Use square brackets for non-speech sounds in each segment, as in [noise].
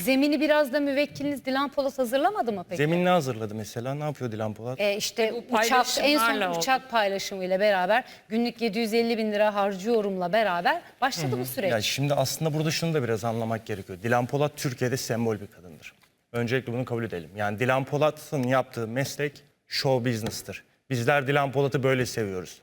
Zemini biraz da müvekkiliniz Dilan Polat hazırlamadı mı peki? Zemin ne hazırladı mesela? Ne yapıyor Dilan Polat? E işte Bu uçak en son paylaşımlarla oldu. uçak paylaşımıyla beraber günlük 750 bin lira harcıyorumla beraber başladı bu süreç. Ya şimdi aslında burada şunu da biraz anlamak gerekiyor. Dilan Polat Türkiye'de sembol bir kadındır. Öncelikle bunu kabul edelim. Yani Dilan Polat'ın yaptığı meslek show business'tır. Bizler Dilan Polat'ı böyle seviyoruz.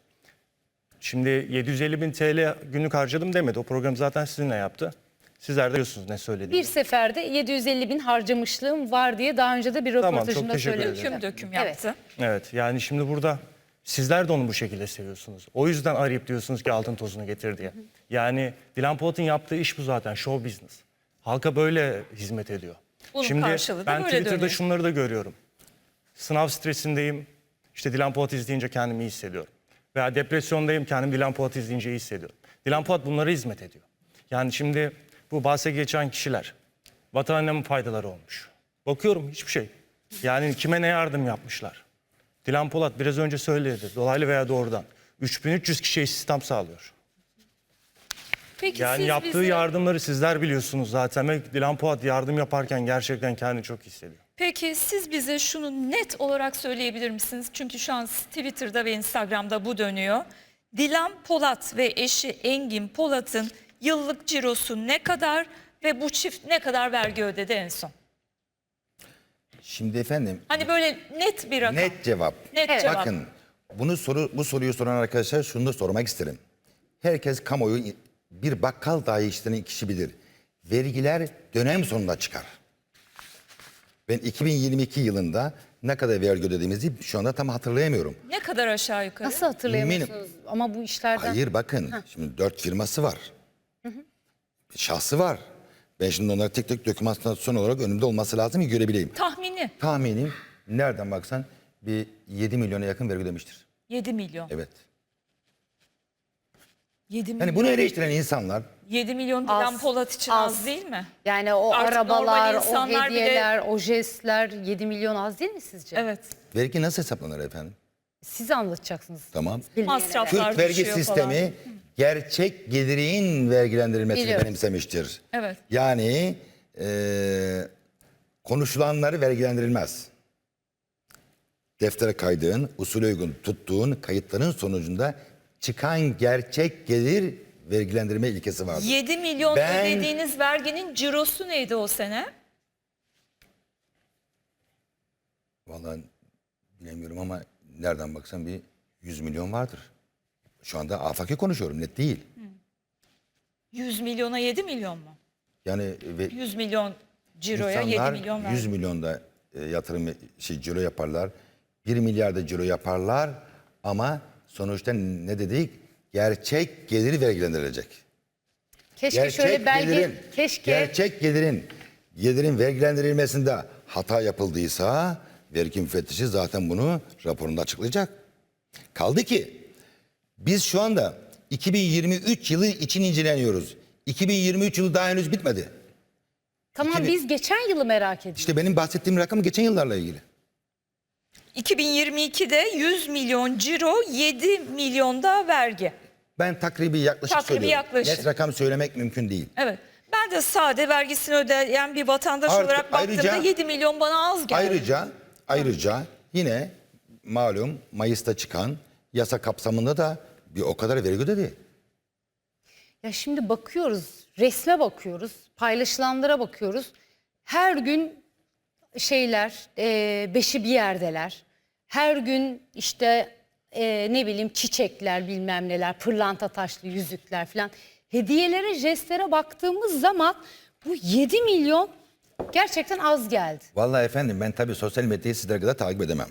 Şimdi 750 bin TL günlük harcadım demedi. O programı zaten sizinle yaptı. Sizler de biliyorsunuz ne söylediğini. Bir seferde 750 bin harcamışlığım var diye daha önce de bir Tamam, çok röportajında teşekkür ederim. söylemiştim. Döküm döküm Evet. yaptı. Evet yani şimdi burada sizler de onu bu şekilde seviyorsunuz. O yüzden arayıp diyorsunuz ki altın tozunu getir diye. Yani Dilan Polat'ın yaptığı iş bu zaten show business. Halka böyle hizmet ediyor. Bunun şimdi karşılığı da ben böyle Twitter'da dönüyor. şunları da görüyorum. Sınav stresindeyim. İşte Dilan Polat izleyince kendimi iyi hissediyorum. Veya depresyondayım kendimi Dilan Polat izleyince iyi hissediyorum. Dilan Polat bunlara hizmet ediyor. Yani şimdi bu bahse geçen kişiler vatanına mı faydaları olmuş? Bakıyorum hiçbir şey. Yani kime ne yardım yapmışlar? Dilan Polat biraz önce söyledi. Dolaylı veya doğrudan. 3300 kişiye istihdam sağlıyor. Peki Yani siz yaptığı bize, yardımları sizler biliyorsunuz zaten. Ve Dilan Polat yardım yaparken gerçekten kendini çok hissediyor. Peki siz bize şunu net olarak söyleyebilir misiniz? Çünkü şu an Twitter'da ve Instagram'da bu dönüyor. Dilan Polat ve eşi Engin Polat'ın yıllık cirosu ne kadar ve bu çift ne kadar vergi ödedi en son? Şimdi efendim Hani böyle net bir rakam. net cevap. Net cevap. Bakın bunu soru bu soruyu soran arkadaşlar şunu da sormak isterim. Herkes kamuoyu bir bakkal dahi işlenen kişi bilir. Vergiler dönem sonunda çıkar. Ben 2022 yılında ne kadar vergi ödediğimizi şu anda tam hatırlayamıyorum. Ne kadar aşağı yukarı? Nasıl hatırlayamıyorsunuz? Ama bu işlerden... Hayır bakın şimdi dört firması var. Şahsı var. Ben şimdi onları tek tek dokümantasyon olarak önümde olması lazım ki görebileyim. Tahmini Tahminim nereden baksan bir 7 milyona yakın vergi ödemiştir. 7 milyon. Evet. 7 milyon. Yani bunu eleştiren insanlar 7 milyon Dilan Az, Polat için az, az. değil mi? Yani o Artık arabalar, normal o insanlar bile- hediyeler, o jestler 7 milyon az değil mi sizce? Evet. vergi nasıl hesaplanır efendim? Siz anlatacaksınız. Tamam. Bilmeyenlere. Masraflar Türk vergi düşüyor sistemi falan. Gerçek gelirin vergilendirilmesini Biliyorum. benimsemiştir. Evet. Yani eee konuşulanları vergilendirilmez. Deftere kaydığın, usulü uygun tuttuğun kayıtların sonucunda çıkan gerçek gelir vergilendirme ilkesi vardır. 7 milyon Ben- ödediğiniz verginin cirosu neydi o sene? Vallahi bilemiyorum ama nereden baksan bir 100 milyon vardır. Şu anda afaki konuşuyorum net değil. 100 milyona 7 milyon mu? Yani ve 100 milyon ciroya 7 insanlar milyon 100 vergi. milyonda e, yatırım şey ciro yaparlar. 1 milyarda ciro yaparlar ama sonuçta ne dedik? Gerçek gelir vergilendirilecek. Keşke Gerçek şöyle belge, gelirin, keşke gerçek gelirin, gelirin vergilendirilmesinde hata yapıldıysa vergi müfettişi zaten bunu raporunda açıklayacak. Kaldı ki biz şu anda 2023 yılı için inceleniyoruz. 2023 yılı daha henüz bitmedi. tamam 2000 biz geçen yılı merak ediyoruz. İşte benim bahsettiğim rakam geçen yıllarla ilgili. 2022'de 100 milyon ciro 7 milyonda vergi. Ben takribi yaklaşık Takribi söylüyorum. yaklaşık. Net rakam söylemek mümkün değil. Evet. Ben de sade vergisini ödeyen bir vatandaş Artı- olarak baktığımda ayrıca- 7 milyon bana az geldi. Ayrıca ayrıca yine malum Mayıs'ta çıkan yasa kapsamında da bir o kadar vergi ödedi. Ya şimdi bakıyoruz, resme bakıyoruz, paylaşılanlara bakıyoruz. Her gün şeyler, e, beşi bir yerdeler. Her gün işte e, ne bileyim çiçekler bilmem neler, pırlanta taşlı yüzükler falan. Hediyelere, jestlere baktığımız zaman bu 7 milyon gerçekten az geldi. Vallahi efendim ben tabii sosyal medyayı sizler kadar takip edemem.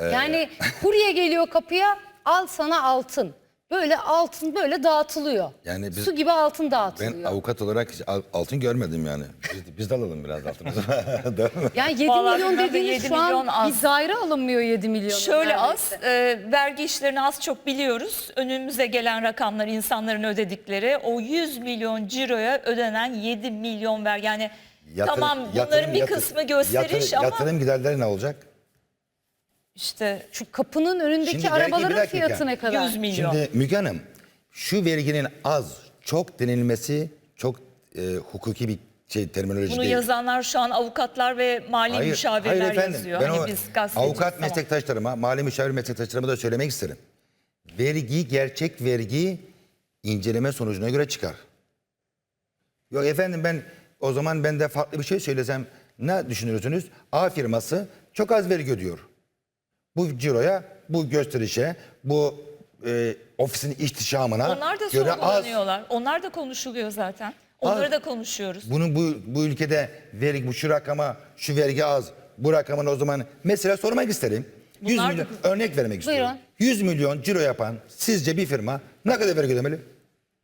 Ee, Yani kurye geliyor kapıya al sana altın. Böyle altın böyle dağıtılıyor. Yani biz- Su gibi altın Ben dağıtılıyor. avukat olarak hiç al- altın görmedim yani. Biz, biz de alalım biraz. [laughs] Değil mi? Yani 7 Vallahi milyon bilmem de dediğiniz 7 şu an milyon az. bir daire alınmıyor 7 milyon. Şöyle az, e, vergi işlerini az çok biliyoruz. Önümüze gelen rakamlar insanların ödedikleri. O 100 milyon ciroya ödenen 7 milyon vergi. Yani Yatır- tamam bunların yatırım- bir yatır- kısmı gösteriş yatır- ama Yatırım giderleri ne olacak? İşte Şu kapının önündeki Şimdi bir arabaların dakika. fiyatı ne kadar? 100 milyon. Şimdi Müge Hanım şu verginin az çok denilmesi çok e, hukuki bir şey terminoloji Bunu değil. yazanlar şu an avukatlar ve mali müşavirler yazıyor. Ben hani o biz gazeteciyiz avukat tamam. meslektaşlarıma, mali müşavir meslektaşlarıma da söylemek isterim. Vergi, gerçek vergi inceleme sonucuna göre çıkar. Yok efendim ben o zaman ben de farklı bir şey söylesem ne düşünürsünüz? A firması çok az vergi ödüyor. Bu ciroya, bu gösterişe, bu e, ofisin ihtişamına Onlar da göre az. sorgulanıyorlar. Onlar da konuşuluyor zaten. Onları Az. da konuşuyoruz. Bunun bu, bu ülkede vergi bu şu rakama şu vergi az bu rakamın o zaman mesela sormak isterim. 100 Bunlar da- milyon örnek vermek istiyorum. Buyurun. 100 milyon ciro yapan sizce bir firma ne kadar vergi ödemeli?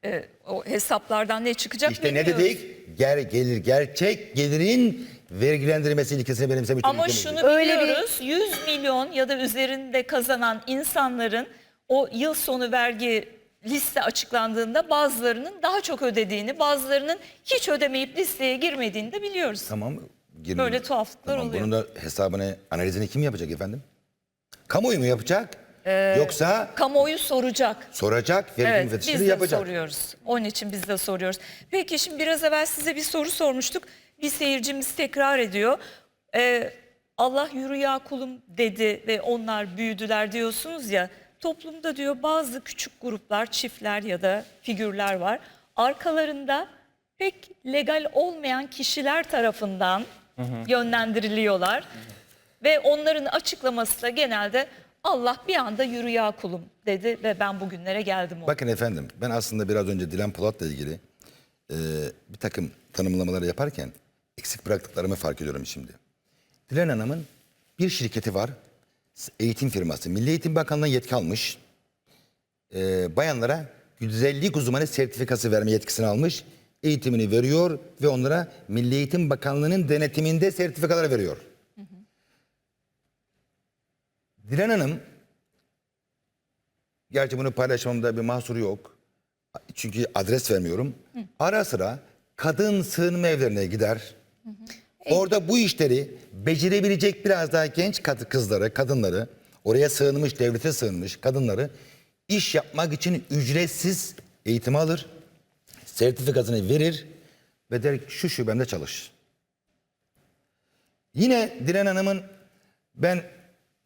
Ee, o hesaplardan ne çıkacak İşte ne bilmiyoruz. dedik? Ger, gelir gerçek gelirin vergilendirmesi ilkesini benimsemiş Ama ülkemiz. şunu Öyle bir- biliyoruz. 100 milyon ya da üzerinde kazanan insanların o yıl sonu vergi liste açıklandığında bazılarının daha çok ödediğini, bazılarının hiç ödemeyip listeye girmediğini de biliyoruz. Tamam. girin. Böyle tuhaflıklar tamam, oluyor. Bunun da hesabını, analizini kim yapacak efendim? Kamuoyu mu yapacak? Ee, Yoksa Kamuoyu soracak. soracak, vergi Evet, müfettişleri biz de yapacak. soruyoruz. Onun için biz de soruyoruz. Peki şimdi biraz evvel size bir soru sormuştuk. Bir seyircimiz tekrar ediyor. Ee, Allah yürü ya kulum dedi ve onlar büyüdüler diyorsunuz ya. Toplumda diyor bazı küçük gruplar, çiftler ya da figürler var. Arkalarında pek legal olmayan kişiler tarafından yönlendiriliyorlar. Ve onların açıklaması da genelde Allah bir anda yürü ya kulum dedi ve ben bugünlere geldim. oldu. Bakın efendim ben aslında biraz önce Dilan Polat'la ilgili e, bir takım tanımlamaları yaparken eksik bıraktıklarımı fark ediyorum şimdi. Dilan Hanım'ın bir şirketi var. Eğitim firması. Milli Eğitim Bakanlığı'na yetki almış. E, bayanlara güzellik uzmanı sertifikası verme yetkisini almış. Eğitimini veriyor ve onlara Milli Eğitim Bakanlığı'nın denetiminde sertifikalar veriyor. Dilan Hanım Gerçi bunu paylaşmamda bir mahsuru yok. Çünkü adres vermiyorum. Ara sıra kadın sığınma evlerine gider. Orada bu işleri becerebilecek biraz daha genç kad- kızları, kadınları, oraya sığınmış, devlete sığınmış kadınları iş yapmak için ücretsiz eğitim alır. Sertifikasını verir ve der ki şu şubemde çalış. Yine Dilan Hanım'ın ben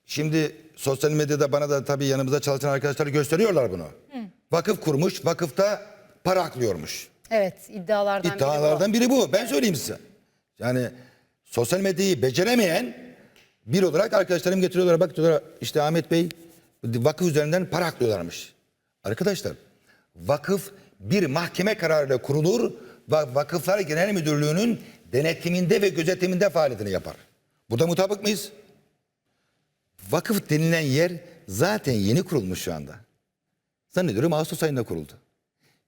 şimdi sosyal medyada bana da tabii yanımızda çalışan arkadaşlar gösteriyorlar bunu. Vakıf kurmuş, vakıfta para aklıyormuş. Evet iddialardan biri bu. İddialardan biri bu. Ben söyleyeyim size. Yani sosyal medyayı beceremeyen bir olarak arkadaşlarım getiriyorlar. Bak diyorlar işte Ahmet Bey vakıf üzerinden para aklıyorlarmış. Arkadaşlar vakıf bir mahkeme kararıyla kurulur ve Vakıflar Genel Müdürlüğü'nün denetiminde ve gözetiminde faaliyetini yapar. Burada mutabık mıyız? Vakıf denilen yer zaten yeni kurulmuş şu anda. Zannediyorum Ağustos ayında kuruldu.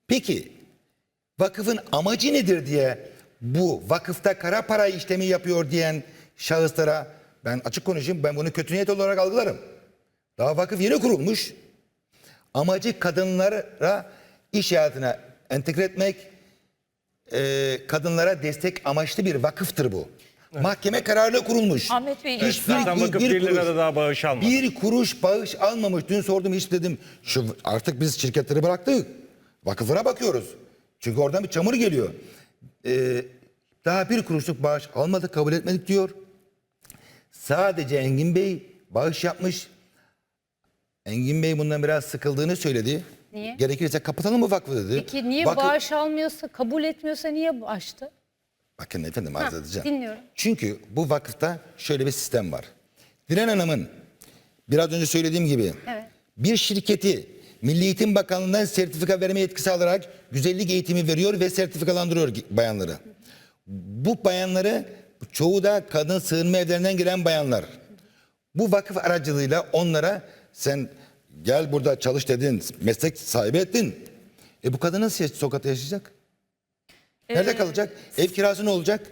Peki vakıfın amacı nedir diye bu vakıfta kara para işlemi yapıyor diyen şahıslara ben açık konuşayım ben bunu kötü niyet olarak algılarım. Daha vakıf yeni kurulmuş. Amacı kadınlara iş hayatına entegre etmek, e, kadınlara destek amaçlı bir vakıftır bu. Mahkeme kararıyla kurulmuş. Ahmet Bey, Hiçbir- Zaten bir- bir 1 lira kuruş- da daha bağış almadı. bir kuruş bağış almamış. Dün sordum hiç dedim. Şu artık biz şirketleri bıraktık. Vakıflara bakıyoruz. Çünkü oradan bir çamur geliyor. Ee, daha bir kuruşluk bağış almadık kabul etmedik diyor. Sadece Engin Bey bağış yapmış. Engin Bey bundan biraz sıkıldığını söyledi. Niye? Gerekirse kapatalım mı vakfı dedi. Peki niye Vakıf- bağış almıyorsa, kabul etmiyorsa niye açtı? Bakın efendim arz edeceğim. dinliyorum. Çünkü bu vakıfta şöyle bir sistem var. Dilan Hanım'ın biraz önce söylediğim gibi Evet. bir şirketi Milli Eğitim Bakanlığı'ndan sertifika verme yetkisi alarak güzellik eğitimi veriyor ve sertifikalandırıyor bayanları. Bu bayanları çoğu da kadın sığınma evlerinden gelen bayanlar. Bu vakıf aracılığıyla onlara sen gel burada çalış dedin, meslek sahibi ettin. E bu kadın nasıl sokakta yaşayacak? Nerede kalacak? Ev kirası ne olacak?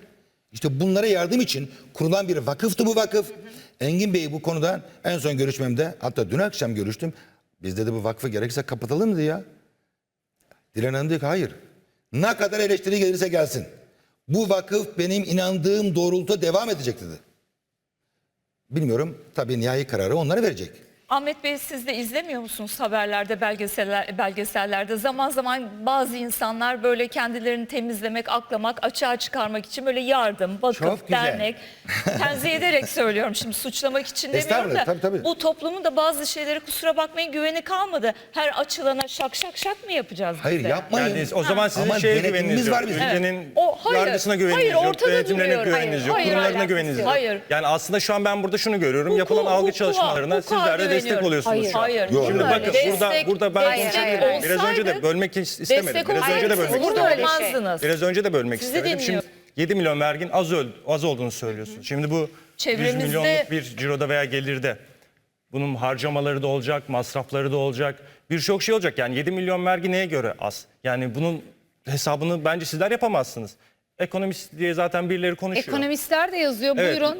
İşte bunlara yardım için kurulan bir vakıftı bu vakıf. Engin Bey bu konuda en son görüşmemde hatta dün akşam görüştüm. Biz dedi bu vakfı gerekirse kapatalım dedi ya. Hanım dedi ki hayır. Ne kadar eleştiri gelirse gelsin. Bu vakıf benim inandığım doğrultuda devam edecek dedi. Bilmiyorum tabii nihai kararı onlar verecek. Ahmet Bey siz de izlemiyor musunuz haberlerde, belgeseller, belgesellerde? Zaman zaman bazı insanlar böyle kendilerini temizlemek, aklamak, açığa çıkarmak için böyle yardım, vakıf, Çok güzel. dernek, [laughs] tenzih ederek söylüyorum şimdi suçlamak için demiyorum Estağfurullah, da. tabii, tabii. Bu toplumun da bazı şeyleri kusura bakmayın güveni kalmadı. Her açılana şak şak şak mı yapacağız biz Hayır de? yapmayın. Yani o zaman sizin Ama şeye denetimimiz güveniniz yok. var bizim. Ülkenin O- hayır, yargısına güveniniz hayır, yok. ortada Denetimlerine duruyor. güveniniz yok. Hayır, hayır, kurumlarına alakası güveniniz yok. yok. Hayır. Yani aslında şu an ben burada şunu görüyorum. Hukuku- Yapılan algı hukuka- çalışmalarına hukuka sizler de destek oluyorsunuz. Hayır. şu an. Hayır. Yok, Şimdi öyle. bakın Destek- burada burada ben destek konuşabilirim. Biraz önce de olsaydı- bölmek istemedim. Destek Biraz önce de olsaydı bölmek olur da istemedim. olmazdınız. Biraz önce de bölmek Sizi istemedim. Şimdi dinliyorum. 7 milyon vergin az öl, az olduğunu söylüyorsunuz. Şimdi bu 100 Çevremizde- milyonluk bir ciroda veya gelirde bunun harcamaları da olacak, masrafları da olacak. Birçok şey olacak. Yani 7 milyon vergi neye göre az? Yani bunun hesabını bence sizler yapamazsınız. Ekonomist diye zaten birileri konuşuyor. Ekonomistler de yazıyor. Evet. Buyurun.